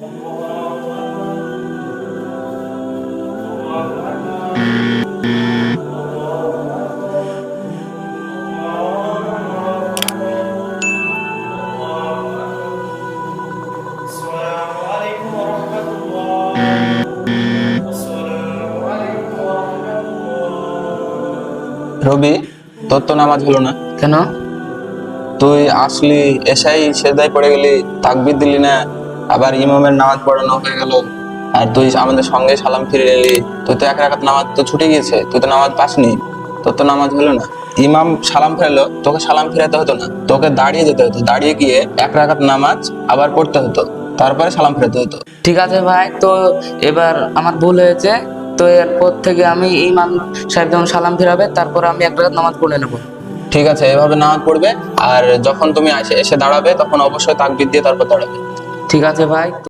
রবি তোর তো নামাজ হলো না। কেন? তুই আসলি এসাই সেদাই পড়ে গেলি তাকবির দিলি না। আবার ইমামের নামাজ পড়ানো হয়ে গেল। আর তুই আমাদের সঙ্গে সালাম ফিরে এলি তুই তো এক রাখাত নামাজ তো ছুটে গিয়েছে। তুই তো নামাজ পাসনি। তোর তো নামাজ হলো না। ইমাম সালাম ফেরালো। তোকে সালাম ফেরাতে হতো না। তোকে দাঁড়িয়ে যেতে হতো। দাঁড়িয়ে গিয়ে এক রাখাত নামাজ আবার পড়তে হতো। তারপরে সালাম ফেরাতে হতো। ঠিক আছে ভাই তো এবার আমার ভুল হয়েছে। তো এরপর থেকে আমি ইমাম সাহেব যখন সালাম ফিরাবে তারপর আমি এক রাকাত নামাজ পড়ে নেব। ঠিক আছে এভাবে নামাজ পড়বে। আর যখন তুমি এসে এসে দাঁড়াবে তখন অবশ্যই তাকবির দিয়ে তারপর দাঁড়াবে। ঠিক আছে ভাই?